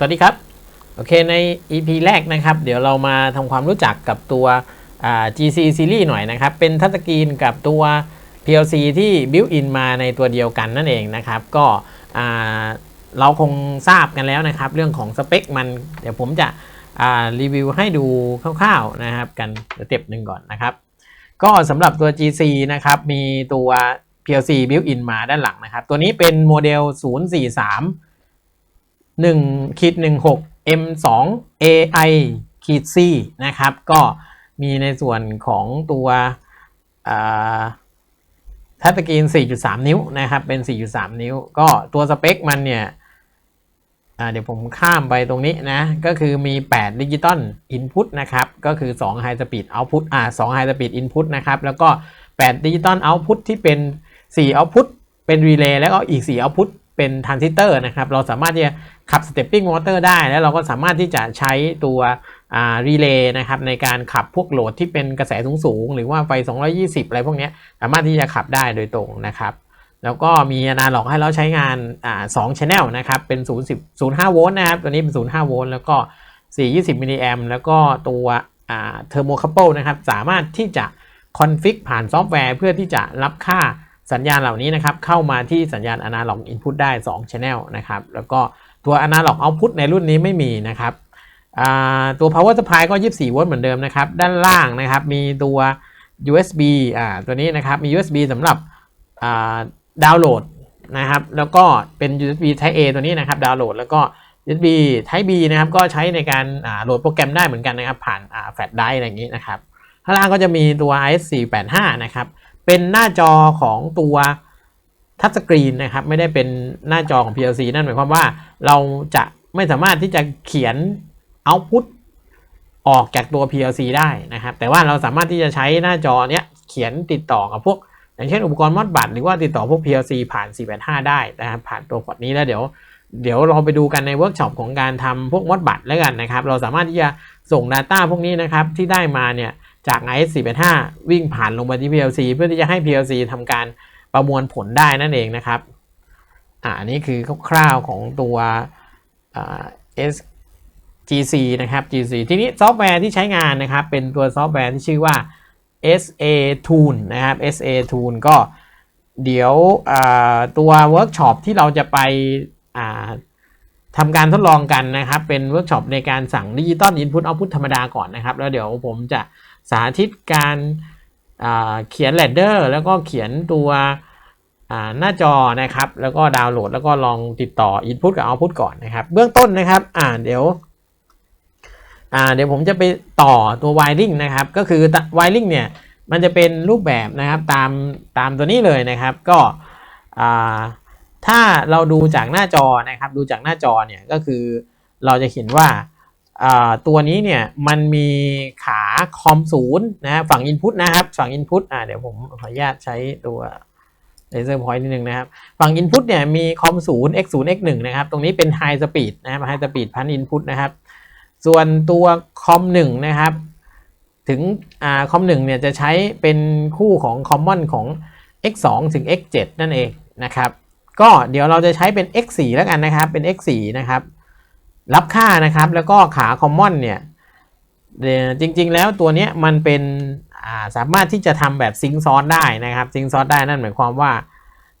สวัสดีครับ โอเคใน EP แรกนะครับ เดี๋ยวเรามาทำความรู้จักกับตัว GC Series หน่อยนะครับ เป็นทัชสกรีนกับตัว PLC ที่ built in มาในตัวเดียวกันนั่นเองนะครับ ก็เราคงทราบกันแล้วนะครับ เรื่องของสเปคมัน เดี๋ยวผมจะรีวิวให้ดูคร่าวๆนะครับกันเต็ปหนึ่งก่อนนะครับ ก็สำหรับตัว GC นะครับมีตัว PLC built in มาด้านหลังนะครับ ตัวนี้เป็นโมเดล 043 1ขีด16 M 2 AI ขีด C นะครับ ก็มีในส่วนของตัวทัชสกรีน 4.3 นิ้วนะครับ เป็น 4.3 นิ้ว ก็ตัวสเปคมันเนี่ยเดี๋ยวผมข้ามไปตรงนี้นะ ก็คือมี 8 ดิจิตอลอินพุตนะครับ ก็คือ 2 High Speed Output อ่า2 High Speed Input นะครับ แล้วก็ 8 ดิจิตอล Output ที่เป็น 4 Output เป็นรีเลย์แล้วก็อีก 4 Output เป็นทรานซิสเตอร์นะครับ เราสามารถที่จะ ขับสเตปปิ้งมอเตอร์ได้ แล้วเราก็สามารถที่จะใช้ตัวรีเลย์นะครับในการขับพวกโหลดที่เป็นกระแสสูงๆ หรือว่าไฟ 220 อะไรพวกนี้สามารถที่จะขับได้โดยตรงนะครับ แล้วก็มีอนาล็อกให้เราใช้งานอ่า2 channel นะครับเป็น 0 10 05 โวลต์นะครับตัวนี้เป็น 05 โวลต์แล้วก็ 420 มิลลิแอมแล้วก็ตัวอ่าเทอร์โมคัพเปิลนะครับสามารถที่จะคอนฟิกผ่านซอฟต์แวร์เพื่อที่จะรับค่าสัญญาณเหล่านี้นะครับเข้ามาที่สัญญาณ Analog Input ได้2 Channel นะครับแล้วก็ ตัว Analog Output ในรุ่นนี้ไม่มีนะครับตัว Power Supply ก็ 24 โวลต์เหมือนเดิมนะครับ ด้านล่างนะครับ มีตัว USB อ่าตัวนี้นะครับ มี USB สำหรับดาวน์โหลดนะครับ แล้วก็เป็น USB Type A ตัวนี้นะครับ ดาวน์โหลด แล้วก็ USB Type B นะครับ ก็ใช้ในการโหลดโปรแกรมได้เหมือนกันนะครับ ผ่านแฟลชไดร์อะไรอย่างนี้นะครับ ข้างล่างก็จะมีตัว IS485 นะครับ เป็นหน้าจอของตัว ทัชสกรีนนะครับไม่ได้เป็นหน้าจอของ PLC นั่นหมายความว่าเราจะไม่สามารถที่จะเขียน Output ออกจากตัว PLC ได้นะครับ แต่ว่าเราสามารถที่จะใช้หน้าจอเนี้ยเขียนติดต่อกับพวก อย่างเช่นอุปกรณ์มอดบัตหรือว่าติดต่อพวก PLC ผ่าน 485 ได้นะครับผ่านตัวพอร์ตนี้แล้วเดี๋ยว เดี๋ยวเราไปดูกันในเวิร์กช็อปของการทำพวกมอดบัตรแล้วกันนะครับ เราสามารถที่จะส่ง Data พวกนี้นะครับที่ได้มาเนี่ยจาก IS485 วิ่งผ่านลงไปที่ PLC เพื่อที่จะให้ PLC ทำการ ประมวลผลได้นั่นเองนะครับอ่านี่คือคร่าวๆของตัว SGC นะครับ GC ทีนี้ซอฟต์แวร์ที่ใช้งานนะครับ เป็นตัวซอฟต์แวร์ที่ชื่อว่า SA Tool นะครับ SA Tool ก็เดี๋ยวตัวเวิร์กช็อปที่เราจะไปทำการทดลองกันนะครับ เป็นเวิร์กช็อปในการสั่งดิจิตอลอินพุตเอาพุตธรรมดาก่อนนะครับ แล้วเดี๋ยวผมจะสาธิตการ เขียนแรดเดอร์แล้วก็เขียนตัวหน้าจอนะครับ แล้วก็ดาวน์โหลดแล้วก็ลองติดต่อ Input กับ Output ก่อนนะครับ เบื้องต้นนะครับอ่าเดี๋ยวอ่าเดี๋ยวผมจะไปต่อตัว wiring นะครับ ก็คือ wiring เนี่ยมันจะเป็นรูปแบบนะครับตามตามตัวนี้เลยนะครับ ก็อ่าถ้าเราดูจากหน้าจอนะครับ ดูจากหน้าจอเนี่ยก็คือเราจะเห็นว่า ตัวนี้เนี่ยมันมีขาคอมศูนย์นะฝั่ง Input นะครับฝั่ง Input อ่าเดี๋ยวผมขออนุญาตใช้ตัวเลเซอร์พอยต์นิดนึงนะครับ ฝั่ง Input เนี่ยมีคอมศูนย์ x 0 x 1นะครับ ตรงนี้เป็น High Speed นะครับ High Speed พัน Input นะครับ ส่วนตัวคอม1นะครับ ถึงอ่าคอม1เนี่ยจะใช้เป็นคู่ของ Common ของ x 2ถึง x 7นั่นเองนะครับ ก็เดี๋ยวเราจะใช้เป็น x 4แล้วกันนะครับเป็น x 4นะครับ รับค่านะครับ แล้วก็ขาคอมมอนเนี่ยจริงๆ แล้วตัวนี้มันเป็นสามารถที่จะทำแบบซิงซ้อนได้นะครับซิงซ้อนได้นั่นหมายความว่า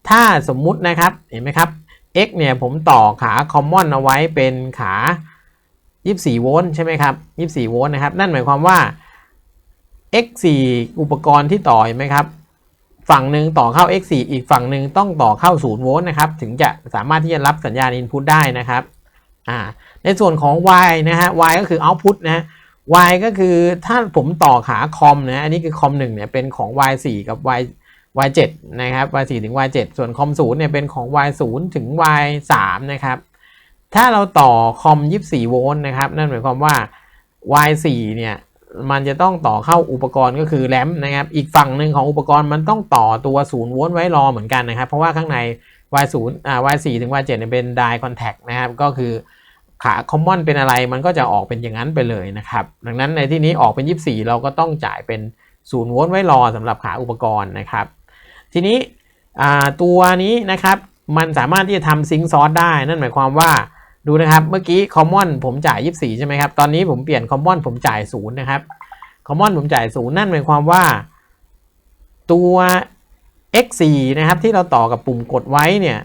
ถ้าสมมุตินะครับเห็นไหมครับ x เนี่ยผมต่อขาคอมมอนเอาไว้เป็นขา 24 โวลต์ใช่ไหมครับ 24 โวลต์นะครับ นั่นหมายความว่า x 4อุปกรณ์ที่ต่อเห็นไหมครับ ฝั่งหนึ่งต่อเข้า x 4อีกฝั่งหนึ่งต้องต่อเข้า 0 โวลต์นะครับ ถึงจะสามารถที่จะรับสัญญาณ input ได้นะครับ อ่าในส่วนของ y นะฮะ y ก็คือ output นะฮะ y ก็คือถ้าผมต่อขาคอมนะอันนี้คือคอม1เนี่ยเป็นของ y 4กับ y y 7นะครับ y 4ถึง y 7ส่วนคอม0เนี่ยเป็นของ y 0ถึง y 3นะครับถ้าเราต่อคอม 24 โวลต์นะครับ นั่นหมายความว่า y 4เนี่ยมันจะต้องต่อเข้าอุปกรณ์ก็คือแรมนะครับ อีกฝั่งหนึ่งของอุปกรณ์มันต้องต่อตัว 0 โวลต์ไว้รอเหมือนกันนะครับ เพราะว่าข้างใน y 0อ่า y 4ถึง y 7เนี่ยเป็น die contact นะครับ ก็คือ ขาคอมมอนเป็นอะไรมันก็จะออกเป็นอย่างนั้นไปเลยนะครับ ดังนั้นในที่นี้ออกเป็น 24 เราก็ต้องจ่ายเป็น0โวลต์ไว้รอสำหรับขาอุปกรณ์นะครับ ทีนี้ตัวนี้นะครับมันสามารถที่จะทำซิงซอสได้ นั่นหมายความว่าดูนะครับเมื่อกี้ common ผมจ่าย 24 ใช่ไหมครับ ตอนนี้ผมเปลี่ยน common ผมจ่ายศูนย์นะครับ common ผมจ่ายศูนย์นั่นหมายความว่า ตัว x4 นะครับที่เราต่อกับปุ่มกดไว้เนี่ย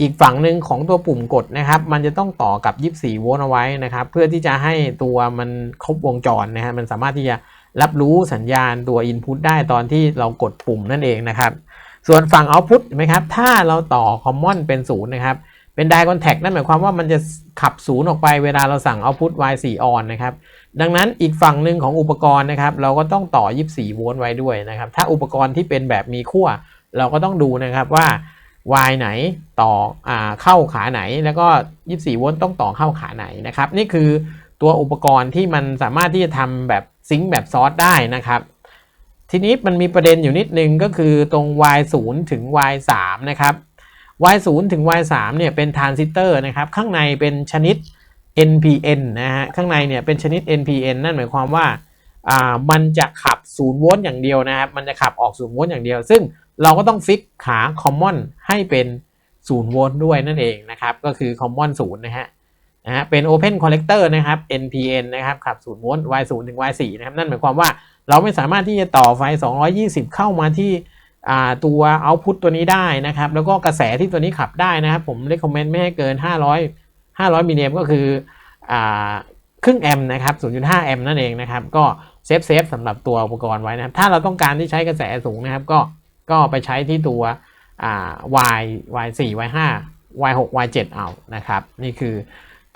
อีกฝั่งหนึ่งของตัวปุ่มกดนะครับ มันจะต้องต่อกับ 24 โวลต์เอาไว้นะครับ เพื่อที่จะให้ตัวมันครบวงจรนะฮะมันสามารถที่จะรับรู้สัญญาณตัว Input ได้ตอนที่เรากดปุ่มนั่นเองนะครับ ส่วนฝั่ง Output เห็นไหมครับ ถ้าเราต่อ Common เป็นศูนย์นะครับ เป็น Die Contact นั่นหมายความว่ามันจะขับศูนย์ออกไปเวลาเราสั่ง Output Y4 on นะครับ ดังนั้นอีกฝั่งหนึ่งของอุปกรณ์นะครับ เราก็ต้องต่อ 24 โวลต์ไว้ด้วยนะครับ ถ้าอุปกรณ์ที่เป็นแบบมีขั้วเราก็ต้องดูนะครับว่า Y ไหนต่ออเข้าขาไหน แล้วก็ 24 โวลต์ต้องต่อเข้าขาไหนนะครับ นี่คือตัวอุปกรณ์ที่มันสามารถที่จะทำแบบซิงค์แบบซอสได้นะครับ ทีนี้มันมีประเด็นอยู่นิดนึงก็คือตรง Y 0ถึง Y 3นะครับ Y 0ถึง Y 3เนี่ยเป็นทรานซิสเตอร์นะครับ ข้างในเป็นชนิด NPN นะฮะ ข้างในเนี่ยเป็นชนิด NPN นั่นหมายความว่าอ่ามันจะขับ 0 โวลต์อย่างเดียวนะครับ มันจะขับออก 0 โวลต์อย่างเดียว ซึ่ง เราก็ต้องฟิกขา common ให้เป็น0โวลต์ด้วยนั่นเองนะครับ ก็คือ common 0นะฮะนะฮะเป็น open collector นะครับ NPN นะครับขับ0โวลต์ Y 0 ถึง Y 4 นะครับ นั่นหมายความว่าเราไม่สามารถที่จะต่อไฟ 220 เข้ามาที่ตัว output ตัวนี้ได้นะครับ แล้วก็กระแสที่ตัวนี้ขับได้นะครับ ผม recommend ไม่ให้เกิน 500 500มิลลิแอมก็คือครึ่งแอมป์นะครับ 0.5 แอมป์นั่นเองนะครับ ก็เซฟเซฟสำหรับตัวอุปกรณ์ไว้นะครับ ถ้าเราต้องการที่ใช้กระแสสูงนะครับ ก็ ก็ไปใช้ที่ตัว Y Y 4 Y 5 Y 6 Y 7เอานะครับ นี่คือ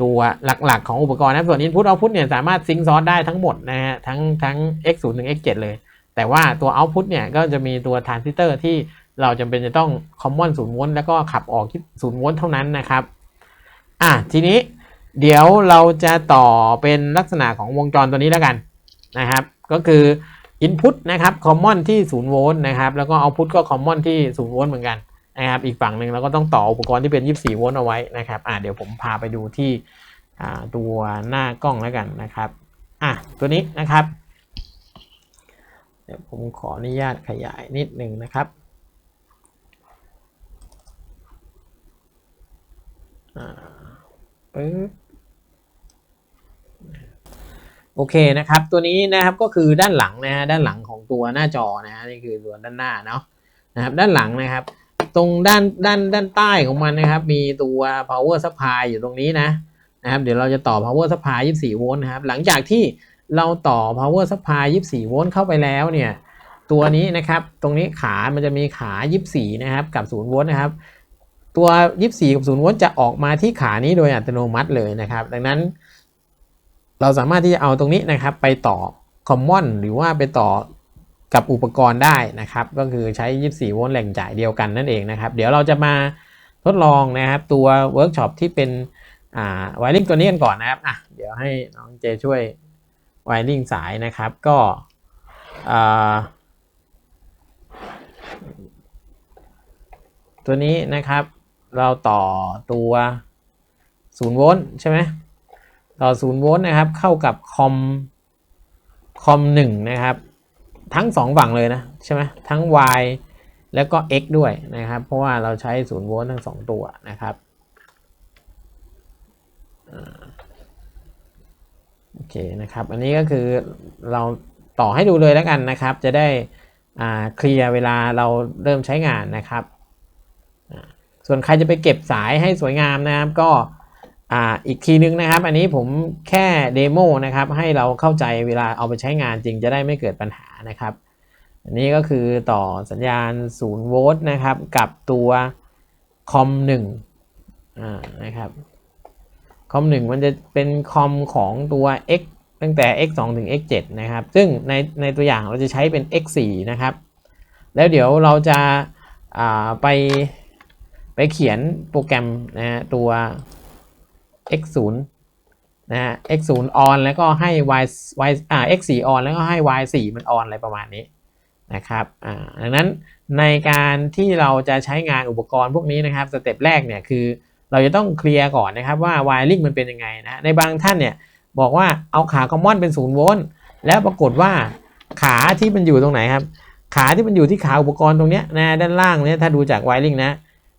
ตัวหลักๆของอุปกรณ์นะส่วน Input Output เนี่ยสามารถซิงค์ซอสได้ทั้งหมดนะฮะทั้งทั้ง X 0ถึง X 7เลย แต่ว่าตัว Output เนี่ยก็จะมีตัวทรานซิสเตอร์ที่เราจำเป็นจะต้อง Common 0โวลต์แล้วก็ขับออกที่0โวลต์เท่านั้นนะครับอะทีนี้เดี๋ยวเราจะต่อเป็นลักษณะของวงจรตัวนี้แล้วกันนะครับ ก็คือ Input นะครับ Common ที่0โวลต์นะครับ แล้วก็ Output ก็ Common ที่0โวลต์เหมือนกันนะครับ อีกฝั่งหนึ่งเราก็ต้องต่ออุปกรณ์ที่เป็น 24 โวลต์เอาไว้นะครับ อะเดี๋ยวผมพาไปดูที่อ่าตัวหน้ากล้องแล้วกันนะครับ อะตัวนี้นะครับ เดี๋ยวผมขออนุญาตขยายนิดหนึ่งนะครับอ่าปึ๊บ โอเคนะครับ ตัวนี้นะครับก็คือด้านหลังนะฮะด้านหลังของตัวหน้าจอนะฮะนี่คือตัวด้านหน้าเนาะนะครับ ด้านหลังนะครับ ตรงด้านด้านด้านใต้ของมันนะครับ มีตัว power supply อยู่ตรงนี้นะนะครับ เดี๋ยวเราจะต่อ power supply 24 โวลต์นะครับ หลังจากที่เราต่อ power supply 24 โวลต์เข้าไปแล้วเนี่ย ตัวนี้นะครับ ตรงนี้ขา มันจะมีขา 24 นะครับ กับ 0 โวลต์นะครับ ตัว 24 กับ 0 โวลต์จะออกมาที่ขานี้โดยอัตโนมัติเลยนะครับ ดังนั้น เราสามารถที่จะเอาตรงนี้นะครับไปต่อ common หรือว่าไปต่อกับอุปกรณ์ได้นะครับ ก็คือใช้ 24 โวลต์แหล่งจ่ายเดียวกันนั่นเองนะครับ เดี๋ยวเราจะมาทดลองนะครับตัวเวิร์กช็อปที่เป็นอ่าไวริงตัวนี้กันก่อนนะครับอะเดี๋ยวให้น้องเจช่วยไวริงสายนะครับก็ตัวนี้นะครับเราต่อตัว 0 โวลต์ใช่ไหม ต่อ0โวลต์นะครับ เข้ากับคอมคอม1นะครับ ทั้ง 2 ฝั่งเลยนะ ใช่ไหมทั้ง Y แล้วก็ X ด้วยนะครับ เพราะว่าเราใช้0โวลต์ทั้ง 2 ตัวนะครับโอเคนะครับ อันนี้ก็คือเราต่อให้ดูเลยแล้วกันนะครับ จะได้เคลียร์เวลาเราเริ่มใช้งานนะครับ ส่วนใครจะไปเก็บสายให้สวยงามนะครับ ก็ อีกทีนึงนะครับ อันนี้ผมแค่เดโมนะครับให้เราเข้าใจเวลาเอาไปใช้งานจริงจะได้ไม่เกิดปัญหานะครับ อันนี้ก็คือต่อสัญญาณ0โวลต์นะครับกับตัวคอม1อ่านะครับคอม1มันจะเป็นคอมของตัว x ตั้งแต่ x 2ถึง x 7นะครับ ซึ่งในในตัวอย่างเราจะใช้เป็น x 4นะครับ แล้วเดี๋ยวเราจะไปไปเขียนโปรแกรมนะตัว x 0นะฮะ x 0 on แล้วก็ให้ y y อ่า x 4 on แล้วก็ให้ y 4มัน on อะไรประมาณนี้นะครับอ่าดังนั้นในการที่เราจะใช้งานอุปกรณ์พวกนี้นะครับสเต็ปแรกเนี่ยคือเราจะต้องเคลียร์ก่อนนะครับว่า wiring มันเป็นยังไงนะในบางท่านเนี่ยบอกว่าเอาขาคอมมอนเป็น0โวลต์แล้วปรากฏว่าขาที่มันอยู่ตรงไหนครับ ขาที่มันอยู่ที่ขาอุปกรณ์ตรงเนี้ยนะด้านล่างเนี่ยถ้าดูจาก wiring นะ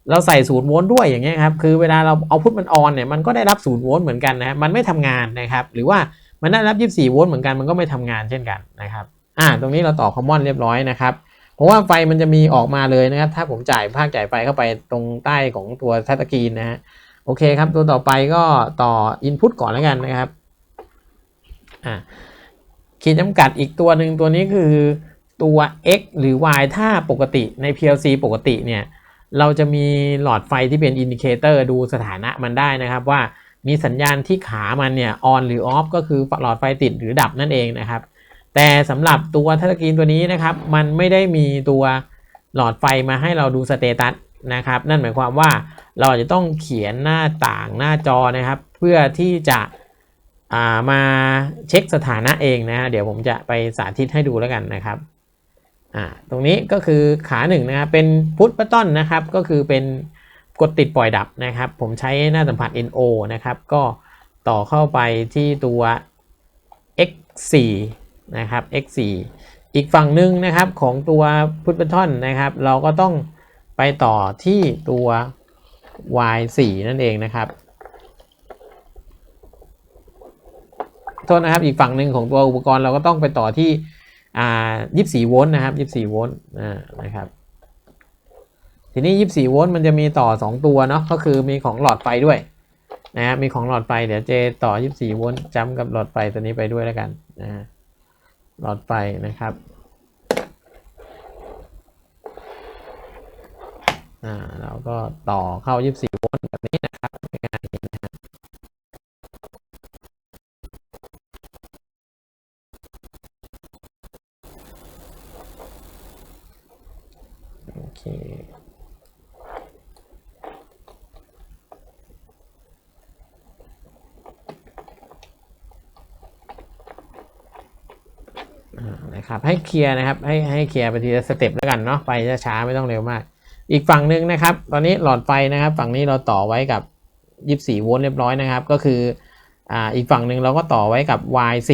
เราใส่ศูนย์โวลต์ด้วยอย่างเงี้ยครับคือเวลาเราเอาพุทมันออนเนี่ยมันก็ได้รับศูนย์โวลต์เหมือนกันนะมันไม่ทำงานนะครับหรือว่ามันได้รับ 24 โวลต์เหมือนกันมันก็ไม่ทำงานเช่นกันนะครับอ่าตรงนี้เราต่อคอมมอนเรียบร้อยนะครับเพราะว่าไฟมันจะมีออกมาเลยนะครับ ถ้าผมจ่ายภาคจ่ายไฟเข้าไปตรงใต้ของตัวทัชสกรีนนะฮะโอเคครับ ตัวต่อไปก็ต่อ Input ก่อนแล้วกันนะครับอ่าขีดจำกัดอีกตัวหนึ่งตัวนี้คือตัว x หรือ y ถ้าปกติใน PLC ปกติเนี่ย เราจะมีหลอดไฟที่เป็นอินดิเคเตอร์ดูสถานะมันได้นะครับ ว่ามีสัญญาณที่ขามันเนี่ย on หรือ off ก็คือหลอดไฟติดหรือดับนั่นเองนะครับ แต่สำหรับตัวทัชสกรีนตัวนี้นะครับ มันไม่ได้มีตัวหลอดไฟมาให้เราดูสเตตัสนะครับนั่นหมายความว่าเราจะต้องเขียนหน้าต่างหน้าจอนะครับ เพื่อที่จะามาเช็คสถานะเองนะฮะเดี๋ยวผมจะไปสาธิตให้ดูแล้วกันนะครับ อ่าตรงนี้ก็คือขาหนึ่งนะครับเป็นพุทบัตตอนนะครับ ก็คือเป็นกดติดปล่อยดับนะครับ ผมใช้หน้าสัมผัส NO นะครับ ก็ต่อเข้าไปที่ตัว X4 นะครับ X4 อีกฝั่งหนึ่งนะครับของตัวพุทบัตตอนนะครับ เราก็ต้องไปต่อที่ตัว Y4 นั่นเองนะครับโทษนะครับอีกฝั่งหนึ่งของตัวอุปกรณ์เราก็ต้องไปต่อที่ 24 โวลต์นะครับ 24 โวลต์อ่านะครับ ทีนี้ 24 โวลต์มันจะมีต่อ 2 ตัวเนาะ ก็คือมีของหลอดไฟด้วยนะครับมีของหลอดไฟ เดี๋ยวเจต่อ 24 โวลต์จำกับหลอดไฟตัวนี้ไปด้วยแล้วกันนะหลอดไฟนะครับอ่าเราก็ต่อเข้า 24 โวลต์แบบนี้ นะครับให้เคลียร์นะครับให้ให้เคลียร์ไปทีละสเต็ปแล้วกันเนาะไปช้าไม่ต้องเร็วมาก อีกฝั่งหนึ่งนะครับ ตอนนี้หลอดไฟนะครับ ฝั่งนี้เราต่อไว้กับ 24 โวลต์เรียบร้อยนะครับ ก็คืออ่าอีกฝั่งหนึ่งเราก็ต่อไว้กับ Y4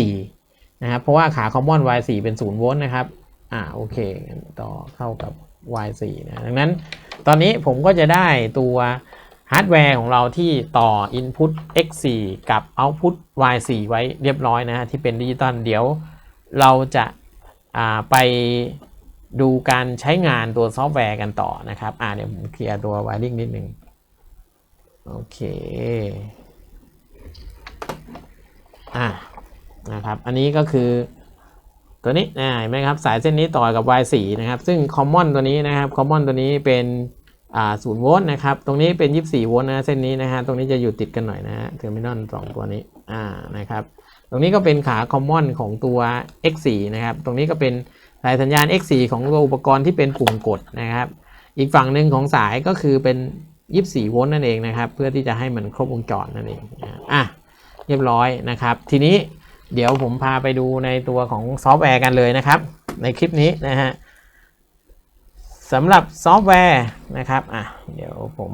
นะครับเพราะว่าขาคอมมอน Y4 เป็น0โวลต์นะครับอ่าโอเคงั้นต่อเข้ากับ Y4 นะดังนั้นตอนนี้ผมก็จะได้ตัวฮาร์ดแวร์ของเราที่ต่อ Input X4 กับ Output Y4 ไว้เรียบร้อยนะฮะที่เป็นดิจิตอลเดี๋ยวเราจะ ไปดูการใช้งานตัวซอฟต์แวร์กันต่อนะครับ อ่าเดี๋ยวผมเคลียร์ตัว wiring นิดนึง โอเค อ่า นะครับ อันนี้ก็คือตัวนี้นะเห็นไหมครับ สายเส้นนี้ต่อกับ Y4 นะครับ ซึ่ง common ตัวนี้นะครับ common ตัวนี้เป็นอ่า0โวลต์นะครับ ตรงนี้เป็น 24 โวลต์นะ เส้นนี้นะฮะ ตรงนี้จะอยู่ติดกันหน่อยนะฮะเทอร์มินอลสองตัวนี้ อ่า นะครับ รงนี้ก็เป็นขา common ของตัว X4 นะครับ ตรงนี้ก็เป็นสายสัญญาณ X4 ของตัวอุปกรณ์ที่เป็นปุ่มกดนะครับ อีกฝั่งหนึ่งของสายก็คือเป็น 24 โวลต์นั่นเองนะครับ เพื่อที่จะให้มันครบวงจรนั่นเองอะเรียบร้อยนะครับ ทีนี้เดี๋ยวผมพาไปดูในตัวของซอฟต์แวร์กันเลยนะครับ ในคลิปนี้นะฮะสำหรับซอฟต์แวร์นะครับอะเดี๋ยวผม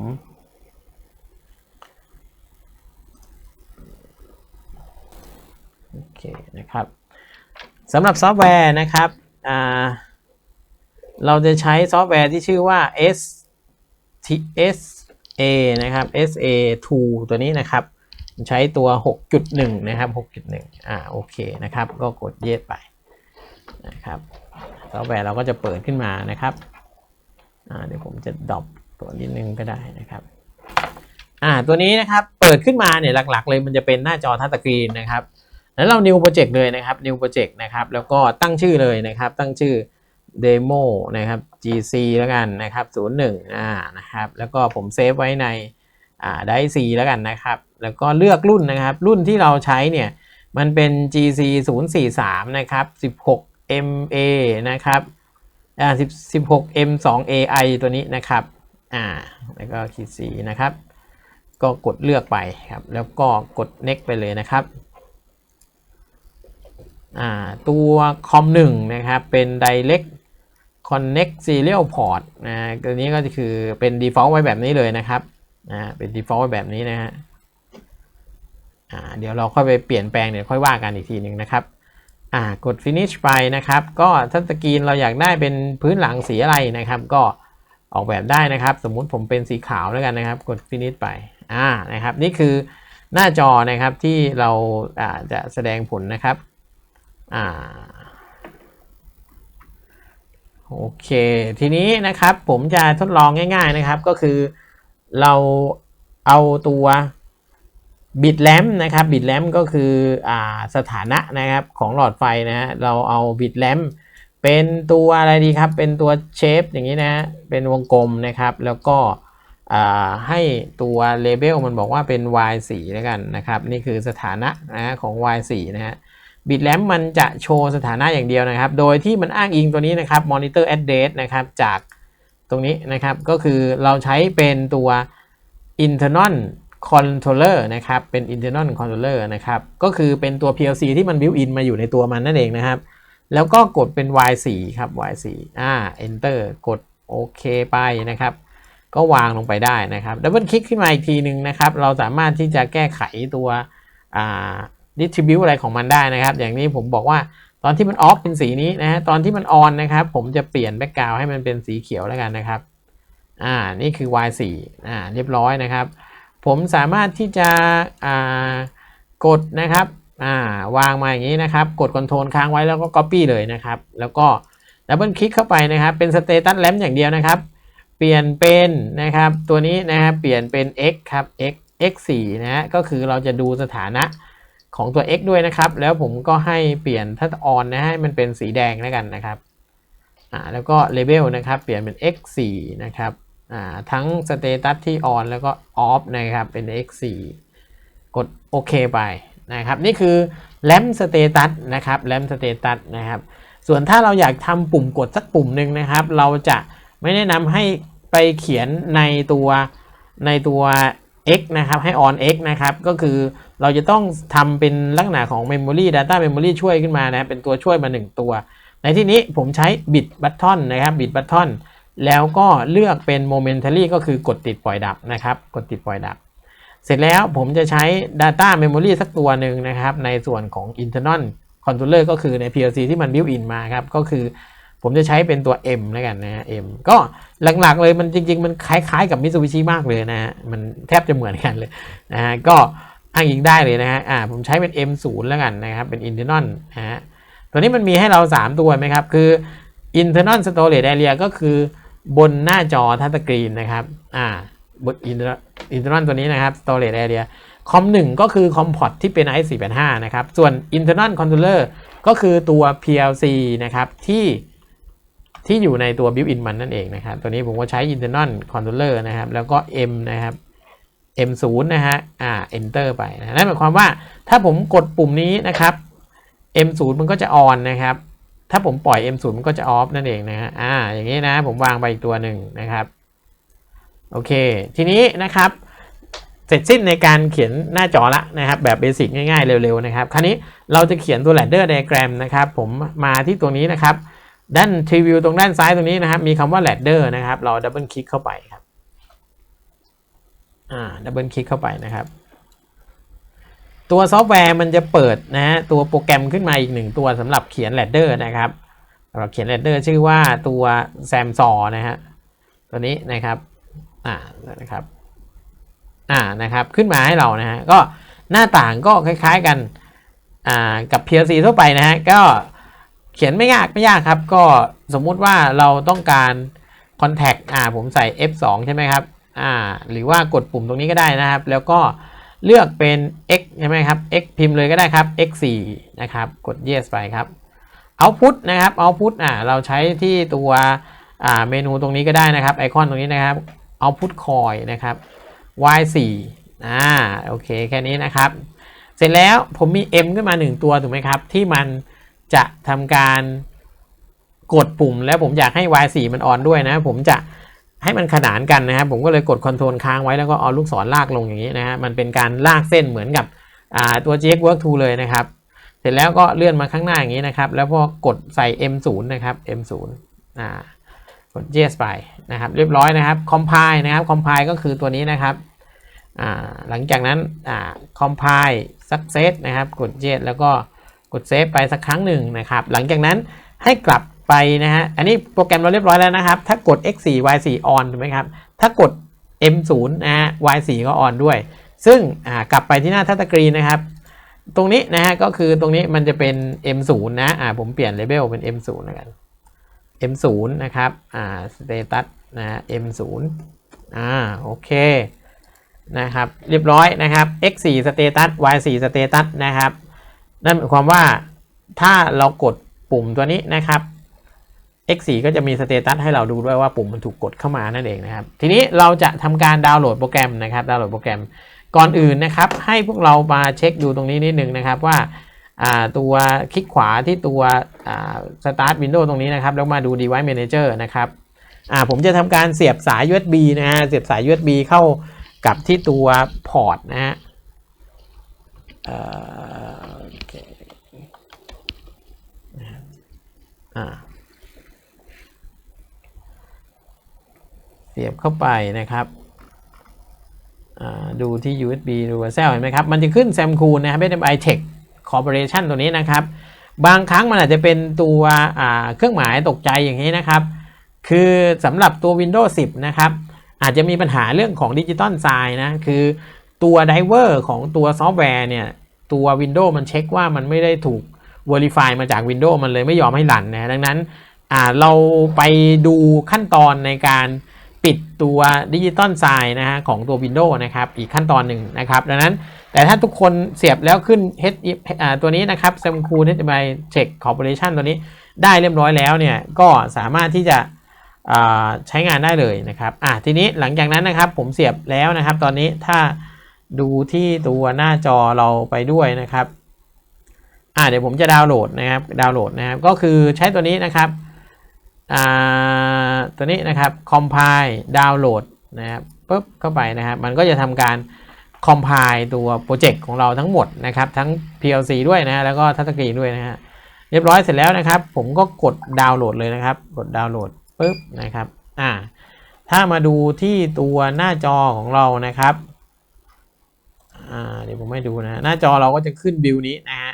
โอ เคนะครับสำหรับซอฟต์แวร์นะครับเราจะใช้ซอฟต์แวร์ที่ชื่อว่า S T S A นะครับ S A 2 ตัวนี้นะครับ ใช้ตัว 6.1 นะครับ 6.1 อ่าโอเคนะครับ ก็กดเยสไปนะครับซอฟต์แวร์เราก็จะเปิดขึ้นมานะครับอ่าเดี๋ยวผมจะดรอปตัวนิดนึงก็ได้นะครับอ่าตัวนี้นะครับเปิดขึ้นมาเนี่ยหลักๆ เลยมันจะเป็นหน้าจอทัชสกรีนนะครับ แล้วเรา new project เลยนะครับ new project นะครับ แล้วก็ตั้งชื่อเลยนะครับ ตั้งชื่อ demo นะครับ gc แล้วกันนะครับ01อ่านะครับ แล้วก็ผมเซฟไว้ในอ่าไดซีแล้วกันนะครับ แล้วก็เลือกรุ่นนะครับ รุ่นที่เราใช้เนี่ย มันเป็น gc 043นะครับ16 ma นะครับอ่า16 m 2 ai ตัวนี้นะครับอ่าแล้วก็ขีดสีนะครับ ก็กดเลือกไปครับ แล้วก็กด next ไปเลยนะครับ ตัวคอมหนึ่งนะครับ เป็น direct connect serial port นะตัวนี้ก็คือเป็น default ไว้แบบนี้เลยนะครับนะเป็น default ไว้แบบนี้นะฮะเดี๋ยวเราค่อยไปเปลี่ยนแปลงเดี๋ยวค่อยว่ากันอีกทีหนึ่งนะครับกด finish ไปนะครับ ก็ถ้าสกรีนเราอยากได้เป็นพื้นหลังสีอะไรนะครับ ก็ออกแบบได้นะครับ สมมุติผมเป็นสีขาวแล้วกันนะครับ กด finish ไปอ่านะครับ นี่คือหน้าจอนะครับที่เราจะแสดงผลนะครับ อ่าโอเค ทีนี้นะครับผมจะทดลองง่าย ๆนะครับ ก็คือเราเอาตัวบิตแลมนะครับบิตแลมก็คืออสถานะนะครับของหลอดไฟนะฮะเราเอาบิตแลมเป็นตัวอะไรดีครับ เป็นตัวเชฟอย่างนี้นะเป็นวงกลมนะครับ แล้วก็ให้ตัวเลเบลมันบอกว่าเป็น y4 แล้วกันนะครับ นี่คือสถานะนะของ y4 นะฮะ บิตแลมมันจะโชว์สถานะอย่างเดียวนะครับ โดยที่มันอ้างอิงตัวนี้นะครับ monitor address นะครับ จากตรงนี้นะครับ ก็คือเราใช้เป็นตัว internal controller นะครับ เป็น internal controller นะครับ ก็คือเป็นตัว PLC ที่มัน built in มาอยู่ในตัวมันนั่นเองนะครับ แล้วก็กดเป็น Y4 ครับ Y4 อ่า enter กดโอเคไปนะครับ ก็วางลงไปได้นะครับ ดับเบิลคลิกขึ้นมาอีกทีหนึ่งนะครับ เราสามารถที่จะแก้ไขตัวอ่า distribute อะไรของมันได้นะครับ อย่างนี้ผมบอกว่าตอนที่มันออฟเป็นสีนี้นะฮะตอนที่มันออนนะครับ ผมจะเปลี่ยนแบ็กกราวให้มันเป็นสีเขียวแล้วกันนะครับ อ่า นี่คือ Y4 อ่า เรียบร้อยนะครับ ผมสามารถที่จะอ่ากดนะครับ อ่า วางมาอย่างนี้นะครับ กดคอนโทรลค้างไว้แล้วก็ Copy เลยนะครับ แล้วก็ดับเบิลคลิกเข้าไปนะครับ เป็นสเตตัสแลมอย่างเดียวนะครับ เปลี่ยนเป็นนะครับ ตัวนี้นะครับ เปลี่ยนเป็น x ครับ x x 4 นะฮะ ก็คือเราจะดูสถานะ ของตัว x ด้วยนะครับ แล้วผมก็ให้เปลี่ยนถ้าออนนะให้มันเป็นสีแดงแล้วกันนะครับอ่าแล้วก็เลเบลนะครับเปลี่ยนเป็น x 4นะครับอ่าทั้งสเตตัสที่ออนแล้วก็ออฟนะครับเป็น x 4กดโอเคไปนะครับนี่คือแลมสเตตัสนะครับแลมสเตตัสนะครับส่วนถ้าเราอยากทำปุ่มกดสักปุ่มหนึ่งนะครับ เราจะไม่แนะนำให้ไปเขียนในตัวในตัว x นะครับให้ on x นะครับก็คือ เราจะต้องทำเป็นลักษณะของ memory data memory ช่วยขึ้นมานะเป็นตัวช่วยมา 1 ตัว ในที่นี้ผมใช้ bit button นะครับ bit button แล้วก็เลือกเป็น momentary ก็คือกดติดปล่อยดับนะครับ กดติดปล่อยดับ เสร็จแล้วผมจะใช้ data memory สักตัวหนึ่งนะครับ ในส่วนของ internal controller ก็คือใน PLC ที่มัน built in มาครับ ก็คือผมจะใช้เป็นตัว M แล้วกันนะฮะ M ก็หลักๆเลยมันจริง ๆ มันคล้ายๆกับ Mitsubishi มากเลยนะฮะ มันแทบจะเหมือนกันเลยนะฮะ ก็ อ้างอิงได้เลยนะฮะอ่าผมใช้เป็น M0 แล้วกันนะครับ เป็น internal นะฮะตัวนี้มันมีให้เรา 3 ตัวไหมครับ คือ internal storage area ก็คือบนหน้าจอทัชสกรีนนะครับอ่าบน internal ตัวนี้นะครับ storage area คอม1ก็คือคอมพอร์ตที่เป็น i485 นะครับ ส่วน internal controller ก็คือตัว PLC นะครับที่ที่อยู่ในตัว built-in มันนั่นเองนะครับ ตัวนี้ผมก็ใช้ internal controller นะครับ แล้วก็ M นะครับ M0 นะฮะ อ่า enter ไปนะนั่นหมายความว่าถ้าผมกดปุ่มนี้นะครับ M0 มันก็จะ on นะครับ ถ้าผมปล่อย M0 มันก็จะ off นั่นเองนะฮะ อ่า อย่างนี้นะ ผมวางไปอีกตัวหนึ่งนะครับ โอเค ทีนี้นะครับ เสร็จสิ้นในการเขียนหน้าจอละนะครับ แบบเบสิกง่ายๆ เร็วๆ นะครับ คราวนี้เราจะเขียนตัว ladder diagram นะครับ ผมมาที่ตัวนี้นะครับ ด้านทรีวิวตรงด้านซ้ายตรงนี้นะครับ มีคำว่า ladder นะครับ เราดับเบิลคลิกเข้าไปครับ อ่าดับเบิลคลิกเข้าไปนะครับ ตัวซอฟต์แวร์มันจะเปิดนะฮะตัวโปรแกรมขึ้นมาอีกหนึ่งตัวสำหรับเขียน ladder นะครับสำหรับเขียน ladder ชื่อว่าตัว Samsor นะฮะตัวนี้นะครับอ่านะครับอ่านะครับขึ้นมาให้เรานะฮะก็หน้าต่างก็คล้ายๆกันอ่ากับ PLC ทั่วไปนะฮะก็เขียนไม่ยากไม่ยากครับ ก็สมมุติว่าเราต้องการ contact อ่าผมใส่ F2 ใช่ไหมครับ อ่าหรือว่ากดปุ่มตรงนี้ก็ได้นะครับ แล้วก็เลือกเป็น x ใช่ไหมครับ x พิมพ์เลยก็ได้ครับ x4 นะครับ กด yes ไปครับ output นะครับ output อ่าเราใช้ที่ตัวอ่าเมนูตรงนี้ก็ได้นะครับ ไอคอนตรงนี้นะครับ output coin นะครับ y4 อ่าโอเคแค่นี้นะครับ เสร็จแล้วผมมี m ขึ้นมา 1 ตัวถูกไหมครับ ที่มันจะทำการกดปุ่มแล้วผมอยากให้ y4 มันออนด้วยนะ ผมจะ ให้มันขนานกันนะครับผมก็เลยกดคอนโทรลค้างไว้แล้วก็เอาลูกศรลากลงอย่างนี้นะฮะมันเป็นการลากเส้นเหมือนกับตัว GX Work Tool เลยนะครับ เสร็จแล้วก็เลื่อนมาข้างหน้าอย่างนี้นะครับ แล้วพอกดใส่ M0 นะครับ M0 อ่ากด yes ไปนะครับเรียบร้อยนะครับ compile นะครับ compile ก็คือตัวนี้นะครับอ่าหลังจากนั้นอ่า compile success นะครับ กด yes แล้วก็กด save ไปสักครั้งหนึ่งนะครับ หลังจากนั้นให้กลับ ไปนะฮะ อันนี้โปรแกรมเราเรียบร้อยแล้วนะครับ ถ้ากด x4 y4 on ถูกไหมครับ ถ้ากด m0 นะฮะ y4 ก็ on ด้วย ซึ่งกลับไปที่หน้าทัชสกรีนะครับ ตรงนี้นะฮะ ก็คือตรงนี้มันจะเป็น m0 นะอ่าผมเปลี่ยนเลเบลเป็น m0 แล้วกัน m0 นะครับอ่า status นะฮะ m0 อ่า โอเคนะครับ เรียบร้อยนะครับ x4 status y4 status นะครับ นั่นหมายความว่าถ้าเรากดปุ่มตัวนี้นะครับ x4 ก็จะมีสเตตัสให้เราดูด้วยว่าปุ่มมันถูกกดเข้ามานั่นเองนะครับ ทีนี้เราจะทำการดาวน์โหลดโปรแกรมนะครับ ดาวน์โหลดโปรแกรม ก่อนอื่นนะครับ ให้พวกเรามาเช็คดูตรงนี้นิดนึงนะครับว่าตัวคลิกขวาที่ตัวอ่า Start window ตรงนี้นะครับ แล้วมาดู Device Manager นะครับผมจะทำการเสียบสาย USB นะฮะ เสียบสาย USB เข้ากับที่ตัวพอร์ตนะฮะเอ่อโอเคนะครับอ่า เสียบเข้าไปนะครับดูที่ USB ดูเซลเห็นไหมครับ มันจะขึ้น s a m c o o นะครับ SMI Tech Corporation ตัวนี้นะครับ บางครั้งมันอาจจะเป็นตัวเครื่องหมายตกใจอย่างนี้นะครับ คือสำหรับตัว Windows 10 นะครับ อาจจะมีปัญหาเรื่องของดิจิตอลไซน์นะ คือตัวไดเวอร์ของตัวซอฟต์แวร์เนี่ย ตัว Windows มันเช็คว่ามันไม่ได้ถูก Verify มาจาก Windows มันเลยไม่ยอมให้รันนะดังนั้นเราไปดูขั้นตอนในการ ปิดตัวดิจิตอลไซน์นะฮะของตัว Windows นะครับ อีกขั้นตอนหนึ่งนะครับ ดังนั้นแต่ถ้าทุกคนเสียบแล้วขึ้น H อ่าตัวนี้นะครับ s a m c o o HDMI Check Corporation ตัวนี้ได้เรียบร้อยแล้วเนี่ย ก็สามารถที่จะใช้งานได้เลยนะครับอะทีนี้หลังจากนั้นนะครับผมเสียบแล้วนะครับ ตอนนี้ถ้าดูที่ตัวหน้าจอเราไปด้วยนะครับอ่าเดี๋ยวผมจะดาวน์โหลดนะครับดาวน์โหลดนะครับ ก็คือใช้ตัวนี้นะครับ ตัวนี้นะครับ compile ดาวน์โหลดนะครับปุ๊บเข้าไปนะครับ มันก็จะทำการ compile ตัวโปรเจกต์ของเราทั้งหมดนะครับ ทั้ง PLC ด้วยนะแล้วก็ทัชสกรีนด้วยนะฮะเรียบร้อยเสร็จแล้วนะครับ ผมก็กดดาวน์โหลดเลยนะครับ กดดาวน์โหลดปุ๊บนะครับอ่าถ้ามาดูที่ตัวหน้าจอของเรานะครับอ่าเดี๋ยวผมให้ดูนะหน้าจอเราก็จะขึ้นวิวนี้นะฮะ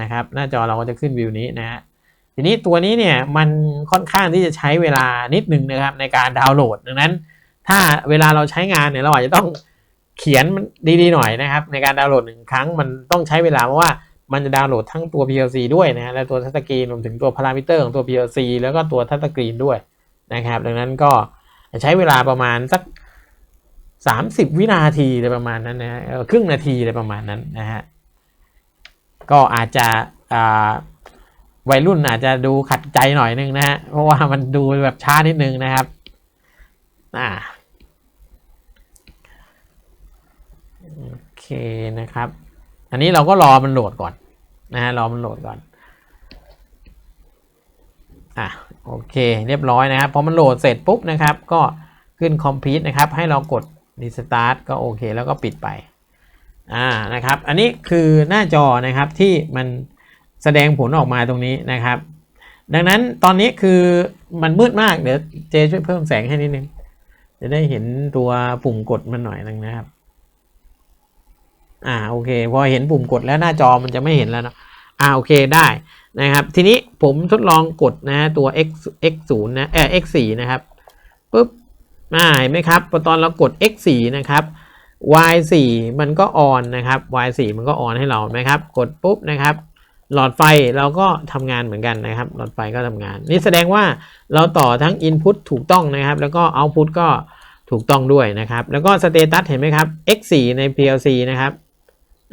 นะครับ หน้าจอเราก็จะขึ้นวิวนี้นะฮะ ทีนี้ตัวนี้เนี่ยมันค่อนข้างที่จะใช้เวลานิดหนึ่งนะครับในการดาวน์โหลด ดังนั้น ถ้าเวลาเราใช้งานเนี่ยเราอาจจะต้องเขียนมันดีๆหน่อยนะครับ ในการดาวน์โหลดหนึ่งครั้งมันต้องใช้เวลาเพราะว่ามันจะดาวน์โหลดทั้งตัว PLC ด้วยนะฮะและตัวทัชสกรีนรวมถึงตัวพารามิเตอร์ของตัว PLC แล้วก็ตัวทัชสกรีนด้วยนะครับ ดังนั้นก็ใช้เวลาประมาณสัก 30 วินาทีอะไรประมาณนั้นนะครึ่งนาทีอะไรประมาณนั้นนะฮะก็อาจจะอ่า วัยรุ่นอาจจะดูขัดใจหน่อยนึงนะฮะเพราะว่ามันดูแบบช้านิดนึงนะครับอ่าโอเคนะครับ อันนี้เราก็รอมันโหลดก่อนนะฮะรอมันโหลดก่อนอะโอเค เรียบร้อยนะครับพอมันโหลดเสร็จปุ๊บนะครับ ก็ขึ้น complete นะครับ ให้เรากด restart ก็โอเค แล้วก็ปิดไปอ่านะครับ อันนี้คือหน้าจอนะครับที่มัน แสดงผลออกมาตรงนี้นะครับ ดังนั้นตอนนี้คือมันมืดมากเดี๋ยวเจช่วยเพิ่มแสงให้นิดนึง จะได้เห็นตัวปุ่มกดมันหน่อยนึงนะครับ อ่าโอเค พอเห็นปุ่มกดแล้วหน้าจอมันจะไม่เห็นแล้วเนาะอ่าโอเคได้นะครับ ทีนี้ผมทดลองกดนะตัว x x 0นะเออ x 4นะครับปุ๊บอ่าเห็นไหมครับพอตอนเรากด x 4นะครับ y 4มันก็ออนนะครับ y 4มันก็ออนให้เราไหมครับ กดปุ๊บนะครับ หลอดไฟเราก็ทำงานเหมือนกันนะครับ หลอดไฟก็ทำงาน นี่แสดงว่าเราต่อทั้ง Input ถูกต้องนะครับ แล้วก็ Output ก็ถูกต้องด้วยนะครับ แล้วก็ Status เห็นไหมครับ x 4 ใน PLC นะครับ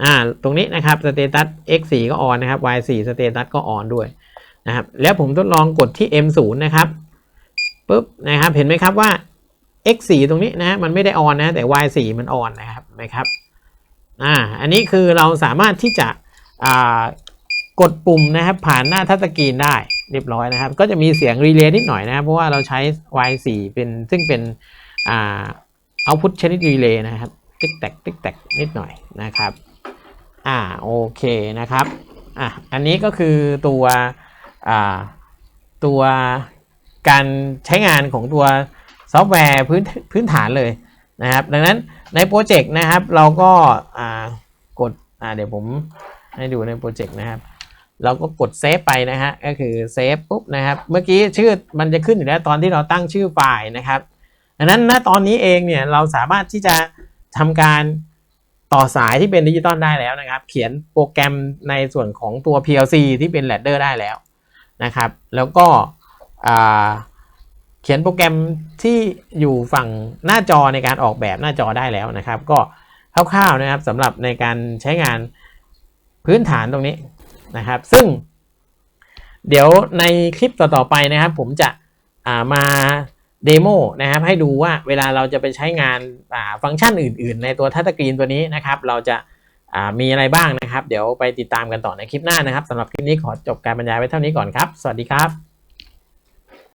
อ่าตรงนี้นะครับ Status x 4 ก็ออนนะครับ y 4 Status ก็ออนด้วยนะครับ แล้วผมทดลองกดที่ m 0 นะครับปุ๊บนะครับเห็นไหมครับว่า x 4 ตรงนี้นะมันไม่ได้ออนนะแต่ y 4 มันออนนะครับไหมครับอ่าอันนี้คือเราสามารถที่จะอ่า กดปุ่มนะครับผ่านหน้าทัชสกรีนได้เรียบร้อยนะครับ ก็จะมีเสียงรีเลย์นิดหน่อยนะครับเพราะว่าเราใช้ y 4 เป็นซึ่งเป็นอ่าเอาพุทชนิดรีเลย์นะครับ ติ๊กแตกติ๊กแตกนิดหน่อยนะครับอ่าโอเคนะครับอะอันนี้ก็คือตัวอ่าตัวการใช้งานของตัวซอฟต์แวร์พื้นพื้นฐานเลยนะครับ ดังนั้นในโปรเจกต์นะครับเราก็อ่ากดอ่าเดี๋ยวผมให้ดูในโปรเจกต์นะครับ เราก็กดเซฟไปนะฮะก็คือเซฟปุ๊บนะครับเมื่อกี้ชื่อมันจะขึ้นอยู่แล้วตอนที่เราตั้งชื่อไฟล์นะครับดังนั้นณตอนนี้เองเนี่ยเราสามารถที่จะทำการต่อสายที่เป็นดิจิตอลได้แล้วนะครับ เขียนโปรแกรมในส่วนของตัว PLC ที่เป็น ladder ได้แล้วนะครับ แล้วก็เขียนโปรแกรมที่อยู่ฝั่งหน้าจอในการออกแบบหน้าจอได้แล้วนะครับ ก็คร่าวๆนะครับสำหรับในการใช้งานพื้นฐานตรงนี้ นะครับ ซึ่ง เดี๋ยวในคลิปต่อๆไปนะครับ ผมจะามาเดโมนะครับให้ดูว่าเวลาเราจะไปใช้งานาฟังก์ชันอื่น ๆ ในตัวทัชสกรีนตัวนี้นะครับ เราจะามีอะไรบ้างนะครับ เดี๋ยวไปติดตามกันต่อในคลิปหน้านะครับสำหรับคลิปนี้ขอจบการบรรยายไว้เท่านี้ก่อนครับ สวัสดีครับ